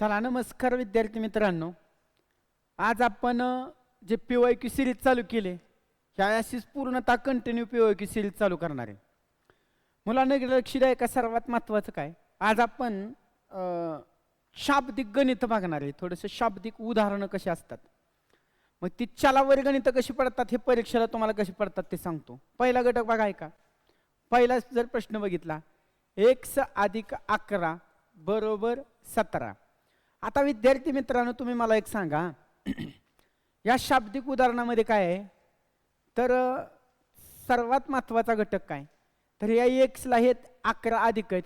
चला नमस्कार विद्यार्थी मित्रांनो. आज आपण J P Y Q series चालू केले ह्या अशीच पूर्णतः continue P Y Q series चालू करणार आहे. मुलांना लक्ष द्या का सर्वात महत्त्वाचं काय? आज आपण शाब्दिक गणित बघणार आहे. थोडंसं शाब्दिक उदाहरणं कशी असतात? मग ती चलावर गणितं कशी पडतात हे परीक्षेला तुम्हाला कशी पडतात ते सांगतो. पहिला घटक बघा ऐका पहिला जर प्रश्न बघितला एक्स अधिक अकरा बरोबर सतरा. आता विद्यार्थी मित्रांनो तुम्ही मला एक सांगा. या शाब्दिक उदाहरणामध्ये काय आहे? तर सर्वात महत्त्वाचा घटक काय? तर या एक्सला हे अकरा अधिक आहेत.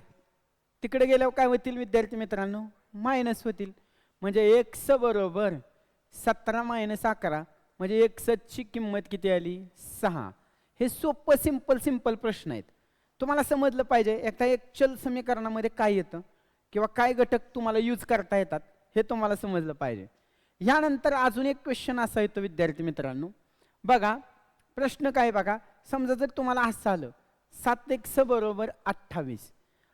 तिकडे गेल्यावर काय होतील विद्यार्थी मित्रांनो? मायनस होतील. म्हणजे एक्स बरोबर सतरा मायनस अकरा म्हणजे एक्सची किंमत किती आली? सहा. हे सोपं सिंपल सिंपल प्रश्न आहेत. तुम्हाला समजलं पाहिजे. एकदा एक चल समीकरणामध्ये काय येतं? किंवा काय घटक तुम्हाला यूज करता येतात हे तुम्हाला समजलं पाहिजे. ह्यानंतर अजून एक क्वेश्चन असा येतो विद्यार्थी मित्रांनो. बघा प्रश्न काय बघा समजा जर तुम्हाला असं आलं सात एक्स बरोबर अठ्ठावीस.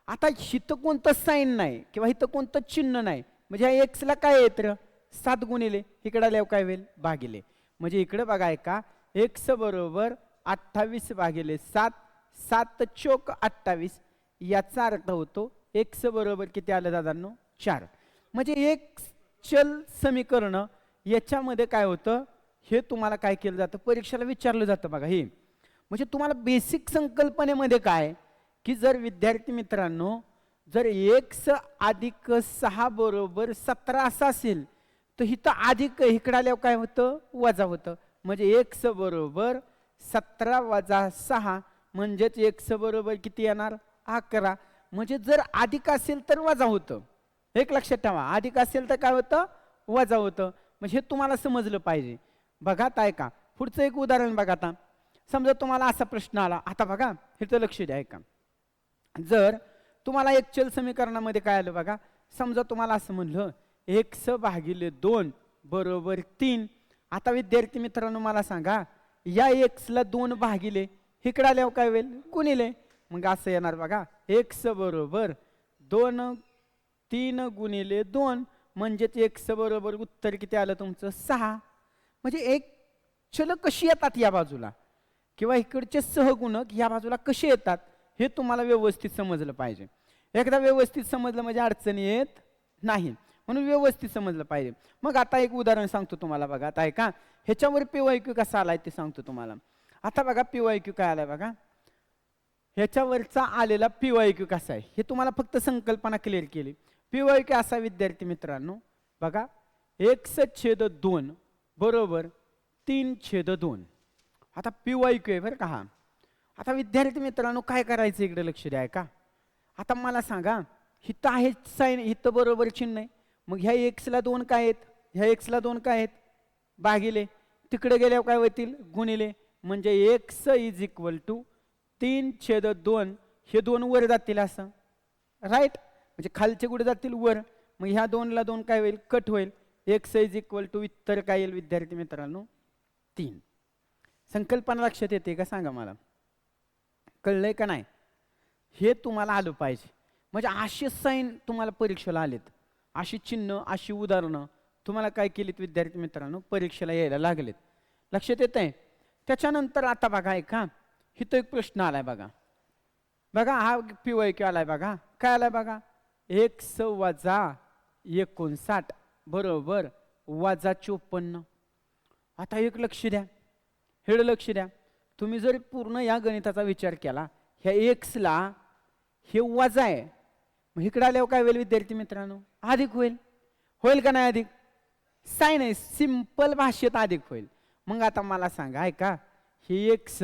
आता हिथं कोणतं साईन नाही किंवा इथं कोणतं चिन्ह नाही म्हणजे ह्या एक्सला काय येत सात गुणिले इकडं आल्यावर काय होईल? भागिले. म्हणजे इकडे बघा का एक्स बरोबर अठ्ठावीस भागिले सात सात चोक अठ्ठावीस याचा अर्थ होतो एक्स बरोबर किती आलं दादांनो? चार. म्हणजे एक चल समीकरण याच्यामध्ये काय होतं? हे तुम्हाला काय केलं जातं? परीक्षेला विचारलं जातं बघा. हे. म्हणजे तुम्हाला बेसिक संकल्पनेमध्ये काय? की जर विद्यार्थी मित्रांनो जर एक्स अधिक सहा बरोबर सतरा असं असेल तर इथं अधिक इकडं काय होतं? वजा होतं. म्हणजे एक्स बरोबर सतरा वजा सहा म्हणजेच एक्स बरोबर किती येणार? अकरा. म्हणजे जर अधिक असेल तर वजा होतं. एक लक्षात ठेवा. अधिक असेल तर काय होतं? वजा होतं. म्हणजे हे तुम्हाला समजलं पाहिजे. बघा आता ऐका. पुढचं एक उदाहरण बघा आता. समजा तुम्हाला असा प्रश्न आला. आता बघा हे तर लक्ष द्या ऐका. जर तुम्हाला एक चल समीकरणामध्ये काय आलं बघा? समजा तुम्हाला असं म्हणलं एक स भागिले दोन बरोबर तीन. आता विद्यार्थी मित्रांनो मला सांगा या एक्सला दोन भागिले हिकडा आल्यावर काय होईल? गुणिले. मग असं येणार बघा. एक्स बरोबर दोन तीन गुणिले दोन म्हणजेच एक्स बरोबर उत्तर किती आलं तुमचं? सहा. म्हणजे एक चल कशी येतात या बाजूला? किंवा इकडचे सहगुणक या बाजूला कसे येतात? हे तुम्हाला व्यवस्थित समजलं पाहिजे. एकदा व्यवस्थित समजलं म्हणजे अडचणी येत नाही. म्हणून व्यवस्थित समजलं पाहिजे. मग आता एक उदाहरण सांगतो तुम्हाला बघा. आता ऐका. ह्याच्यावर पिवायक्यू कसा आलाय ते सांगतो तुम्हाला. आता बघा पिवायक्यू काय आलाय बघा? ह्याच्यावरचा आलेला पी वाय क्यू कसा आहे? हे तुम्हाला फक्त संकल्पना क्लिअर केली. पी वाय क्यू असा विद्यार्थी मित्रांनो बघा एक्स छेद दोन बरोबर तीन छेद दोन. आता पी वाय क्यू आहे बरं का हा. आता विद्यार्थी मित्रांनो काय करायचं इकडे लक्ष द्याय का आता मला सांगा हिथं आहे साईन हिथं बरोबर चिन्ह आहे. मग ह्या एक्सला दोन काय आहेत? ह्या एक्सला दोन काय आहेत? भागिले. तिकडे गेल्यावर काय होतील? गुणिले. म्हणजे एक्स इज इक्वल टू तीन छेद दोन हे दोन वर जातील असं. राईट म्हणजे खालचे कुठे जातील? वर. मग ह्या दोनला दोन काय होईल? कट होईल. एक्स इज इक्वल टू इतर काय येईल विद्यार्थी मित्रांनो? तीन. संकल्पना लक्षात येते का? सांगा मला. कळलंय का नाही? हे तुम्हाला आलं पाहिजे. म्हणजे असे साईन तुम्हाला परीक्षेला आलेत. अशी चिन्ह अशी उदाहरणं तुम्हाला काय केलीत विद्यार्थी मित्रांनो? परीक्षेला यायला लागलेत. लक्षात येत आहे त्याच्यानंतर आता बघा ऐका. इथं एक प्रश्न आलाय बघा. बघा हा पी वाय क्यू आलाय बघा. काय आलाय बघा? एक स वजा एकोणसाठ बरोबर वजा चोपन्न. आता एक लक्ष द्या. हेड लक्ष द्या. तुम्ही जर पूर्ण या गणिताचा विचार केला ह्या एक्सला हे वजा आहे. मग इकडे आल्यावर काय होईल विद्यार्थी मित्रांनो? अधिक होईल. होईल का नाही अधिक? साईन आहे सिंपल भाषेत अधिक होईल. मग आता मला सांगा ऐका. हे एक्स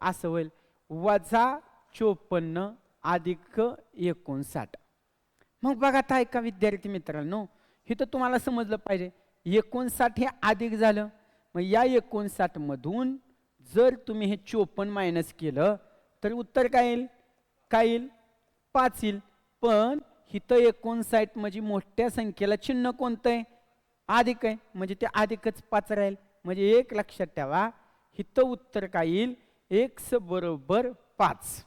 असं होईल. वजा चोपन्न अधिक एकोणसाठ. मग बघा आता ऐका विद्यार्थी मित्रांनो हे तर तुम्हाला समजलं पाहिजे एकोणसाठ हे अधिक झालं. मग या एकोणसाठ मधून जर तुम्ही हे चोपन्न मायनस केलं तर उत्तर काय येईल? काय येईल? पाच येईल. पण हिथं एकोणसाठ म्हणजे मोठ्या संख्येला चिन्ह कोणतं आहे? अधिक आहे. म्हणजे ते अधिकच पाच राहील. म्हणजे एक लक्षात ठेवा. हिथं उत्तर काय येईल? एक्स बरोबर पाच.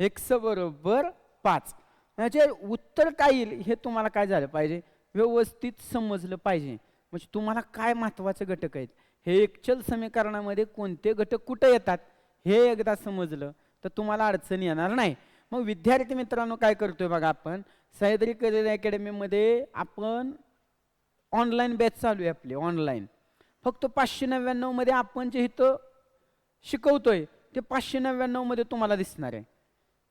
एक्स बरोबर पाच. याचे उत्तर काय येईल हे तुम्हाला काय झालं पाहिजे? व्यवस्थित समजलं पाहिजे. म्हणजे तुम्हाला काय महत्त्वाचे घटक आहेत? हे एकचल समीकरणामध्ये कोणते घटक कुठं येतात? हे एकदा समजलं तर तुम्हाला अडचण येणार नाही. मग विद्यार्थी मित्रांनो काय करतोय बघा आपण? सह्याद्री करिअर अकॅडमीमध्ये आपण ऑनलाईन बॅच चालू आहे आपली ऑनलाईन फक्त पाचशे नव्याण्णवमध्ये आपण जे इथं शिकवतोय ते पाचशे नव्याण्णवमध्ये तुम्हाला दिसणार आहे.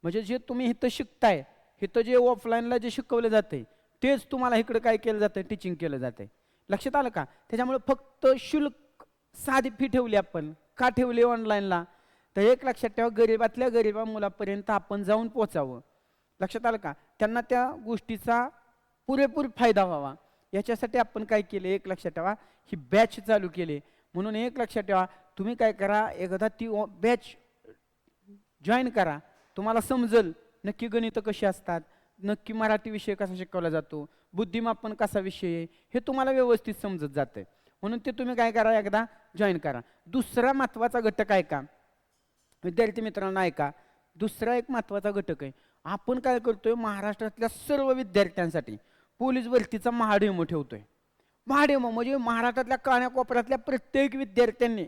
म्हणजे जे तुम्ही इथं शिकताय इथं जे ऑफलाईनला जे शिकवलं जातंय तेच तुम्हाला इकडं काय केलं जातं टीचिंग केलं जातं लक्षात आलं का? त्याच्यामुळे फक्त शुल्क साधी फी ठेवली आपण. का ठेवली ऑनलाईनला तर एक लक्षात ठेवा गरीबातल्या गरीबा मुलापर्यंत आपण जाऊन पोचावं. लक्षात आलं का? त्यांना त्या गोष्टीचा पुरेपूर फायदा व्हावा. याच्यासाठी आपण काय केले? एक लक्षात ठेवा ही बॅच चालू केली. म्हणून एक लक्षात ठेवा तुम्ही काय करा एकदा ती बॅच जॉईन करा. तुम्हाला समजल नक्की गणितं कशी असतात नक्की मराठी विषय कसा शिकवला जातो बुद्धिमापन कसा विषय आहे हे तुम्हाला व्यवस्थित समजत जातं म्हणून ते तुम्ही काय करा एकदा जॉईन करा. दुसरा महत्त्वाचा घटक आहे का? विद्यार्थी मित्रांनो ऐका. दुसरा एक महत्त्वाचा घटक आहे. आपण काय करतोय महाराष्ट्रातल्या सर्व विद्यार्थ्यांसाठी पोलीस भरतीचा महाडेमो ठेवतोय. महाडेमो म्हणजे महाराष्ट्रातल्या कानाकोपऱ्यातल्या प्रत्येक विद्यार्थ्यांनी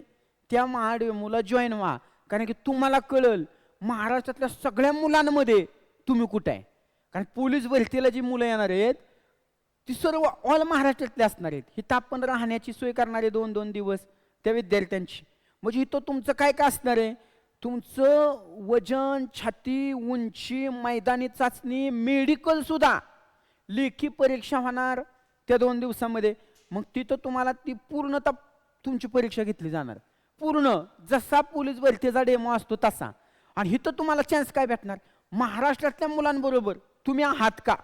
त्या महाडेमोला जॉईन व्हा. कारण की तुम्हाला कळल महाराष्ट्रातल्या सगळ्या मुलांमध्ये तुम्ही कुठं आहे. कारण पोलीस भरतीला जी मुलं येणार आहेत ती सर्व ऑल महाराष्ट्रातले असणार आहेत. हिथं आपण राहण्याची सोय करणारे दोन दोन दिवस त्या विद्यार्थ्यांची. म्हणजे इथं तुमचं काय काय असणार आहे? तुमचं वजन छाती उंची मैदानी चाचणी मेडिकल सुद्धा. लेखी परीक्षा होणार त्या दोन दिवसामध्ये. मग तिथं तुम्हाला ती पूर्णतः तुमची परीक्षा घेतली जाणार. पूर्ण जसा पोलीस भरतीचा डेमो असतो तसा. आणि इथं तुम्हाला चान्स काय भेटणार? महाराष्ट्रातल्या मुलांबरोबर तुम्ही आहात का?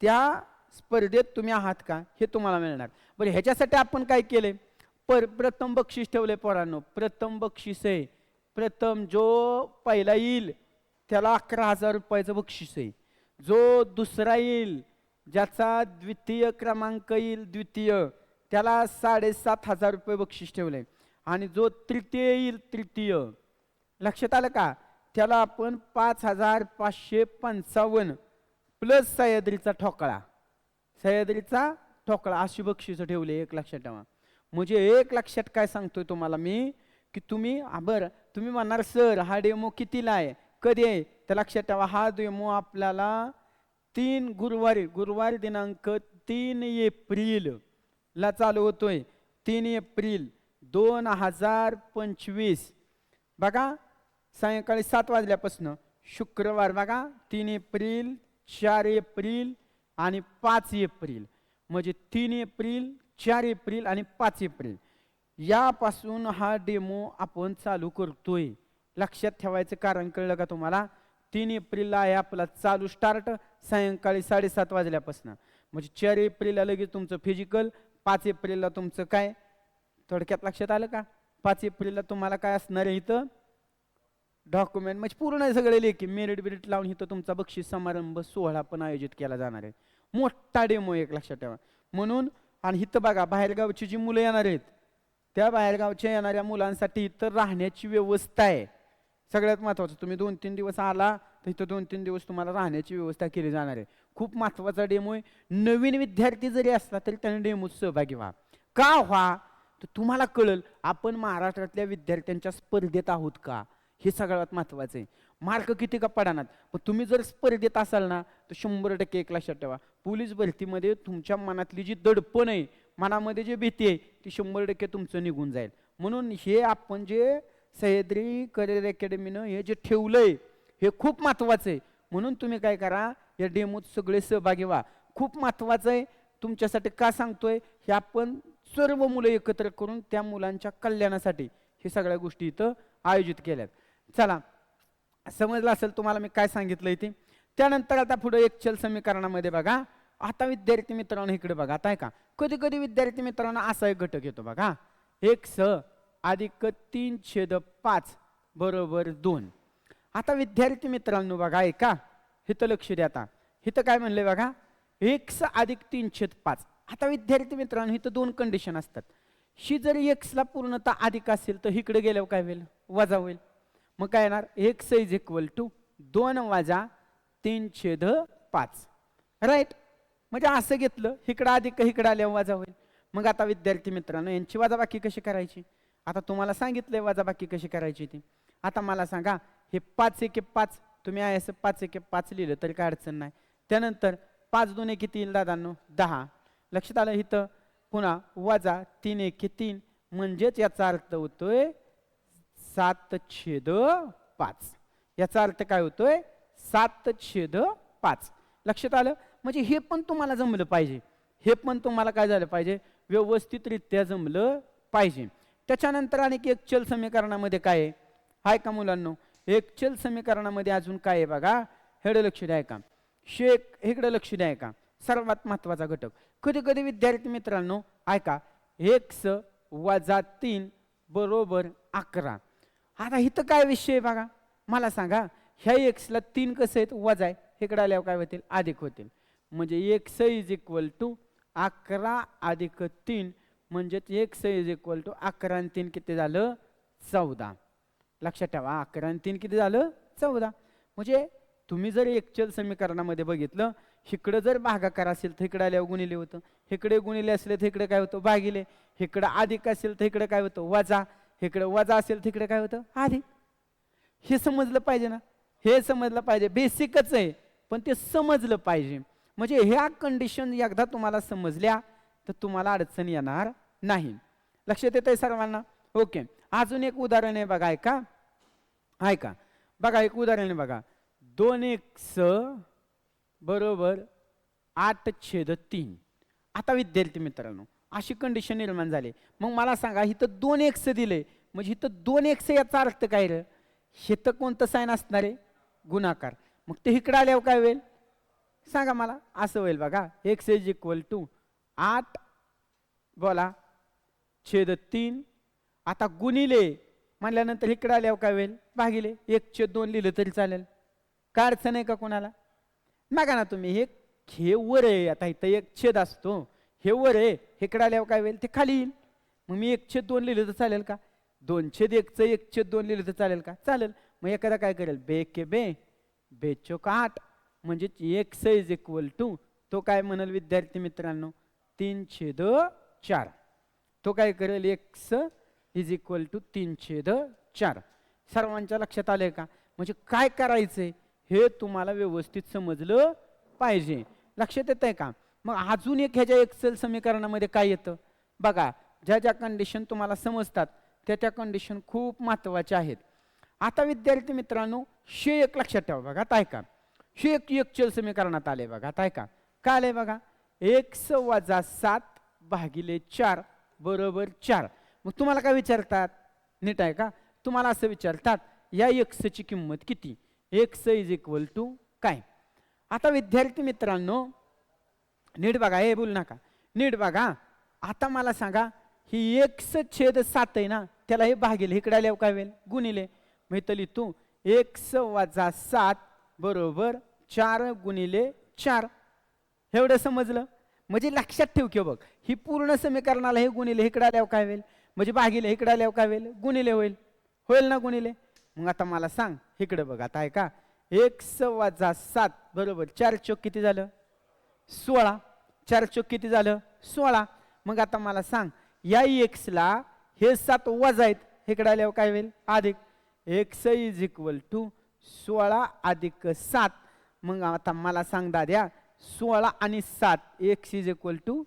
त्या स्पर्धेत तुम्ही आहात का? हे तुम्हाला मिळणार. बरं ह्याच्यासाठी आपण काय केले पर प्रथम बक्षीस ठेवले पोरांनो. प्रथम बक्षीस आहे. प्रथम जो पहिला येईल त्याला अकरा हजार रुपयाचं बक्षीस आहे. जो दुसरा येईल ज्याचा द्वितीय क्रमांक येईल द्वितीय त्याला साडेसात हजार रुपये बक्षीस ठेवलं आहे आणि जो तृतीय येईल तृतीय. लक्षात आलं का? त्याला आपण पाच हजार पाचशे पंचावन्न प्लस सह्याद्रीचा ठोकळा. सह्याद्रीचा ठोकळा अशी बक्षीस ठेवले एक लक्षात ठेवा. म्हणजे एक लक्षात काय सांगतोय तुम्हाला मी? की तुम्ही बरं तुम्ही म्हणणार सर हा डेमो कितीला आहे? कधी आहे? तर लक्षात ठेवा हा डेमो आपल्याला तीन गुरुवारी गुरुवार दिनांक तीन एप्रिल ला चालू होतोय. तीन एप्रिल. दोन हजार पंचवीस. बघा सायंकाळी सात वाजल्यापासून शुक्रवार बघा तीन एप्रिल चार एप्रिल आणि पाच एप्रिल. म्हणजे तीन एप्रिल चार एप्रिल आणि पाच एप्रिल. यापासून हा डेमो आपण चालू करतोय. लक्षात ठेवायचं कारण कळलं का तुम्हाला? तीन एप्रिलला आहे आपला चालू स्टार्ट सायंकाळी साडेसात वाजल्यापासून. म्हणजे चार एप्रिलला लगेच तुमचं फिजिकल पाच एप्रिलला तुमचं काय? थोडक्यात लक्षात आलं का? पाच एप्रिलला तुम्हाला काय असणार आहे इथं? डॉक्युमेंट म्हणजे पूर्ण सगळे लेखी मेरिट बिरिट लावून इथं तुमचा बक्षीस समारंभ सोहळा पण आयोजित केला जाणार आहे. मोठा डेमो एक लक्षात ठेवा. म्हणून आणि इथं बघा बाहेरगावची जी मुलं येणार आहेत त्या बाहेरगावच्या येणाऱ्या मुलांसाठी इथं राहण्याची व्यवस्था आहे. सगळ्यात महत्त्वाचं तुम्ही दोन तीन दिवस आला तर इथं दोन तीन दिवस तुम्हाला राहण्याची व्यवस्था केली जाणार आहे. खूप महत्त्वाचा डेमो आहे. नवीन विद्यार्थी जरी असला तरी त्यांनी डेमोत सहभागी व्हा. का व्हा? तर तुम्हाला कळल आपण महाराष्ट्रातल्या विद्यार्थ्यांच्या स्पर्धेत आहोत का? हे सगळ्यात महत्त्वाचं आहे. मार्क किती का पडानात पण तुम्ही जर स्पर्धेत असाल ना तर शंभर टक्के एक लक्षात ठेवा. पोलीस भरतीमध्ये तुमच्या मनातली जी दडपण आहे मनामध्ये जी भीती आहे ती शंभर टक्के तुमचं निघून जाईल. म्हणून हे आपण जे सह्याद्री करिअर अकॅडमीनं हे जे ठेवलं आहे हे खूप महत्त्वाचं आहे. म्हणून तुम्ही काय करा या डेमोत सगळे सहभागी व्हा. खूप महत्त्वाचं आहे तुमच्यासाठी का सांगतोय हे आपण सर्व मुलं एकत्र करून त्या मुलांच्या कल्याणासाठी हे सगळ्या गोष्टी इथं आयोजित केल्यात. चला समजलं असेल तुम्हाला मी काय सांगितलं इथे? त्यानंतर आता पुढे एक चल समीकरणामध्ये बघा. आता विद्यार्थी मित्रांनो इकडे बघा आता आहे का कधी कधी विद्यार्थी मित्रांनो असा एक घटक येतो बघा. एक स अधिक तीन छेद पाच बरोबर दोन. आता विद्यार्थी मित्रांनो बघा ऐका. हिथं लक्ष द्या आता. हिथं काय म्हणलंय बघा? एक स अधिक तीन छेद पाच. आता विद्यार्थी मित्रांनो इथं दोन कंडिशन असतात. शी जर एक्सला पूर्णतः अधिक असेल तर इकडे गेल्यावर काय होईल? वजा होईल. मग काय येणार? एक्स इज इक्वल टू दोन वजा तीन छेद पाच. राईट म्हणजे असं घेतलं इकडं अधिक इकडं आल्यावर वजा होईल. मग आता विद्यार्थी मित्रांनो यांची वजाबाकी कशी करायची? आता तुम्हाला सांगितलंय वजाबाकी कशी करायची ती. आता मला सांगा हे पाच एके पाच तुम्ही आहे असं पाच एके पाच लिहिलं तरी काय अडचण नाही. त्यानंतर पाच दोन किती येईल दादांनो दहा. लक्षात आलं इथं? पुन्हा वजा तीन एके तीन. म्हणजेच याचा अर्थ होतोय सात छेद पाच. याचा अर्थ काय होतोय? सात छेद पाच. लक्षात आलं? म्हणजे हे पण तुम्हाला जमलं पाहिजे. हे पण तुम्हाला काय झालं पाहिजे? व्यवस्थितरित्या जमलं पाहिजे. त्याच्यानंतर आणखी एक चल समीकरणामध्ये काय आहे? हाय का मुलांनो? एक चल समीकरणामध्ये अजून काय आहे बघा? हेडं लक्ष द्याय का शेक इकडं लक्ष द्याय का सर्वात महत्त्वाचा घटक. कधी कधी विद्यार्थी मित्रांनो ऐका एक्स वजा तीन बरोबर अकरा. आता इथं काय विषय आहे बघा? मला सांगा ह्या एक्सला तीन कसं आहेत? वजा आहे. इकडे आल्यावर काय होतील? अधिक होतील. म्हणजे एक्स इज इक्वल टू अकरा अधिक तीन म्हणजेच एक्स इज इक्वल टू अकरा आणि तीन किती झालं? चौदा. लक्षात ठेवा अकरा आणि तीन किती झालं? चौदा. म्हणजे तुम्ही जर एक्चुअल समीकरणामध्ये बघितलं इकडं जर भागाकार असेल तर इकडे आल्यावर गुणिले होतं. इकडे गुणिले असले तर इकडे काय होतं? भागिले. इकडं अधिक असेल तर इकडे काय होतं? वजा. इकडे वजा असेल तर इकडे काय होतं? अधिक. हे समजलं पाहिजे ना? हे समजलं पाहिजे. बेसिकच आहे. पण ते समजलं पाहिजे. म्हणजे ह्या कंडिशन एकदा तुम्हाला समजल्या तर तुम्हाला अडचण येणार नाही. लक्षात येत आहे सर्वांना? ओके अजून एक उदाहरण आहे बघा ऐका. ऐका. बघा एक उदाहरण आहे बघा. दोन एक स बरोबर? आठ छेद तीन. आता विद्यार्थी मित्रांनो अशी कंडिशन निर्माण झाली. मग मला सांगा इथं दोन एक्स दिले. म्हणजे इथं दोन एक्स याचा अर्थ काय रे? हे तर कोणतं साईन असणार आहे? गुणाकार. मग ते इकडं आल्यावर काय होईल? सांगा मला. असं होईल बघा. एक्स इज इक्वल टू आठ बोला छेद तीन. आता गुणिले म्हणल्यानंतर इकडं आल्यावर काय होईल? भागिले. एक छेद दोन लिहिलं तरी चालेल. काय अडचण आहे का कोणाला? बघा ना तुम्ही हे हे वर आहे आता इथं एक छेद असतो. हे वर आहे हे आल्यावर काय होईल? ते खाली येईल. मग मी एक छेद दोन लिहिलं तर चालेल का? दोन छेद एकचं एक छेद दोन लिहिलं तर चालेल का? चालेल. मग एखादा काय करेल? बे के बे बे चोक आठ म्हणजे एक्स इज इक्वल टू तो काय म्हणाल विद्यार्थी मित्रांनो? तीन छेद चार. तो काय करेल? एक्स इज इक्वल टू तीन छेद चार. सर्वांच्या लक्षात आलंय का? म्हणजे काय करायचंय? हे तुम्हाला व्यवस्थित समजलं पाहिजे. लक्षात येत आहे का? मग अजून एक ह्याच्या एक्सेल समीकरणामध्ये काय येतं? बघा ज्या ज्या कंडिशन तुम्हाला समजतात त्या त्या कंडिशन खूप महत्त्वाच्या आहेत. आता विद्यार्थी मित्रांनो शे एक लक्षात ठेवा बघा आता ऐका. शे एक एक्चल समीकरणात आले बघा आता ऐका. काय आलंय बघा? एक्स वजा सात भागिले चार बरोबर चार. मग तुम्हाला काय विचारतात? नीट आहे का? तुम्हाला असं विचारतात या एक्सची किंमत किती? एक्स इज इक्वल टू काय? आता विद्यार्थी मित्रांनो नीट बघा हे बोल नका. नीट बघा आता मला सांगा ही एक्स छेद सात आहे ना त्याला हे भागेल इकडे आल्यावर काय होईल? गुणिले. मग तू एक्स वजा सात बरोबर चार गुणिले चार. एवढं समजलं? म्हणजे लक्षात ठेव की बघ ही पूर्ण समीकरणाला हे गुणिले इकडे आल्यावर काय होईल? म्हणजे भागिले इकडे आल्यावर काय होईल? गुणिले होईल. होईल ना गुणिले? मग आता मला सांग इकडे बघ आता आहे का एक्स वजा सात बरोबर. चार चोक किती झालं? सोळा. चार चोक किती झालं? सोळा. मग आता मला सांग या एक्सला हे सात वजा आहेत. इकडे आल्यावर काय होईल? अधिक. एक्स इज इक्वल टू सोळा अधिक सात. मग आता मला सांग दाद्या सोळा आणि सात एक्स इज इक्वल टू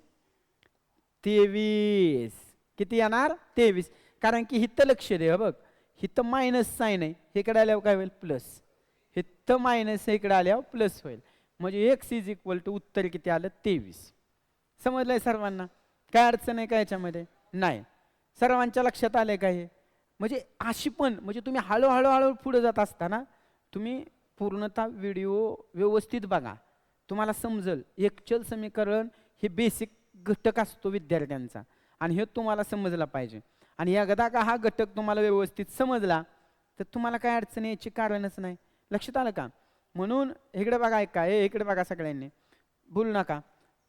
तेवीस. किती येणार? तेवीस. कारण की हिथं लक्ष दे बघ. हिथं मायनस साईन आहे. इकडे आल्यावर काय होईल? प्लस हिथं मायनस इकडे आल्यावर प्लस होईल. म्हणजे एक्स इज इक्वल टू उत्तर किती आलं? तेवीस. समजलंय सर्वांना? काय अडचण आहे का याच्यामध्ये? नाही. सर्वांच्या लक्षात आलं आहे का हे? म्हणजे अशी पण म्हणजे तुम्ही हळूहळू हळू पुढे जात असताना तुम्ही पूर्णतः व्हिडिओ व्यवस्थित बघा. तुम्हाला समजल एक चल समीकरण हे बेसिक घटक असतो विद्यार्थ्यांचा. आणि हे तुम्हाला समजला पाहिजे. आणि एकदा का हा घटक तुम्हाला व्यवस्थित समजला तर तुम्हाला काय अडचण याची कारणच नाही. लक्षात आलं का? म्हणून इकडे बघा ऐका हे इकडे बघा सगळ्यांनी. बोलू नका.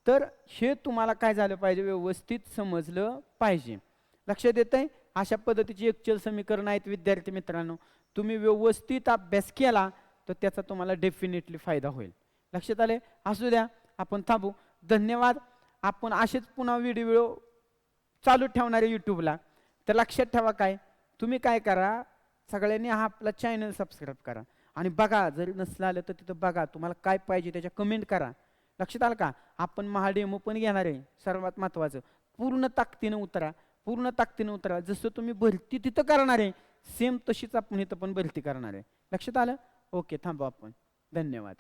तर हे तुम्हाला काय झालं पाहिजे? व्यवस्थित समजलं पाहिजे. लक्षात येत आहे अशा पद्धतीची एकचल समीकरण आहेत विद्यार्थी मित्रांनो. तुम्ही व्यवस्थित अभ्यास केला तर त्याचा तुम्हाला डेफिनेटली फायदा होईल. लक्षात आले असू द्या. आपण थांबू. धन्यवाद. आपण असेच पुन्हा व्हिडिओ चालू ठेवणारे यूट्यूबला तर लक्षात ठेवा काय? तुम्ही काय करा? सगळ्यांनी हा आपला चॅनल सबस्क्राईब करा. आणि बघा जर नसलं आलं तर तिथं बघा तुम्हाला काय पाहिजे त्याच्या कमेंट करा. लक्षात आलं का? आपण महाडेमो पण घेणार आहे. सर्वात महत्त्वाचं पूर्ण ताकदीनं उतरा. पूर्ण ताकदीनं उतरा. जसं तुम्ही भरती तिथं करणार आहे सेम तशीच आपण इथं पण भरती करणार आहे. लक्षात आलं? ओके थांबू आपण. धन्यवाद.